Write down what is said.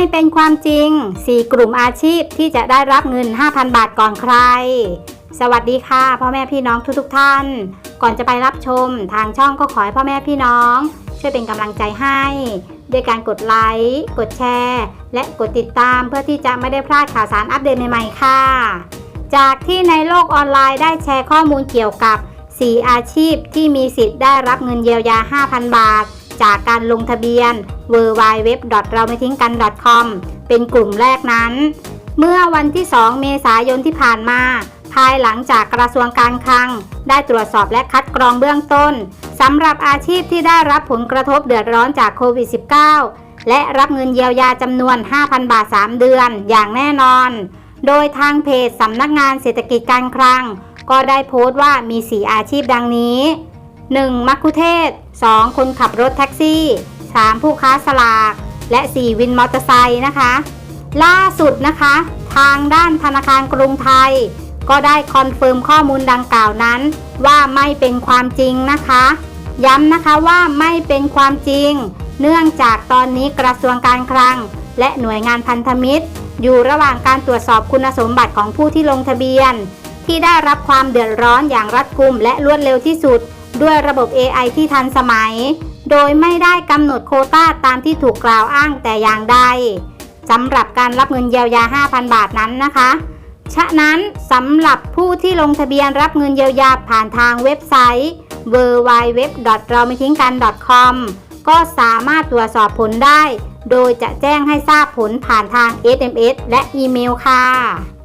ไม่เป็นความจริง 4 กลุ่มอาชีพที่จะได้รับเงิน 5,000 บาทก่อนใคร สวัสดีค่ะพ่อแม่พี่น้องทุกๆทท่าน ก่อนจะไปรับชมทางช่องก็ขอให้พ่อแม่พี่น้อง ช่วยเป็นกำลังใจให้ด้วยการกดไลค์ กดแชร์ และกดติดตามเพื่อที่จะไม่ได้พลาดข่าวสารอัปเดตใหม่ๆค่ะ จากที่ในโลกออนไลน์ได้แชร์ข้อมูลเกี่ยวกับ 4 อาชีพที่มีสิทธิ์ได้รับเงินเยียวยา 5,000 บาท จากการลงทะเบียน w w w เราไม่ทิ้งกัน .com เป็นกลุ่มแรกนั้น เมื่อวันที่ 2 เมษายนที่ผ่านมา ภายหลังจากกระทรวงการคลัง ได้ตรวจสอบและคัดกรองเบื้องต้นสำหรับอาชีพที่ได้รับผลกระทบเดือดร้อนจากโควิด -19 และรับเงินเยียวยาจำนวน 5,000 บาท 3 เดือนอย่างแน่นอน โดยทางเพจสำนักงานเศรษฐกิจการคลัง ก็ได้โพสต์ว่ามี 4 อาชีพดังนี้ 1. มัคคุเทศ 2. คนขับรถแท็กซี่ 3. ผู้ค้าสลาก และ 4. วินมอเตอร์ไซค์นะคะ ล่าสุดนะคะ ทางด้านธนาคารกรุงไทย ก็ได้คอนเฟิร์มข้อมูลดังกล่าวนั้น ว่าไม่เป็นความจริงนะคะ ย้ำนะคะว่าไม่เป็นความจริง เนื่องจากตอนนี้กระทรวงการคลัง และหน่วยงานพันธมิตร อยู่ระหว่างการตรวจสอบคุณสมบัติของผู้ที่ลงทะเบียน ที่ได้รับความเดือดร้อนอย่างรัดกุมและรวดเร็วที่สุด ด้วยระบบ AI ที่ทันสมัย โดยไม่ได้กำหนดโคต้าตามที่ถูกกล่าวอ้างแต่อย่างใดสำหรับการรับเงินเยียวยา 5,000 บาทนั้นนะคะ ฉะนั้นสำหรับผู้ที่ลงทะเบียนรับเงินเยียวยาผ่านทางเว็บไซต์ w w w เราไม่ทิ้งกัน .com ก็สามารถตรวจสอบผลได้ โดยจะแจ้งให้ทราบผลผ่านทาง SMS และอีเมลค่ะ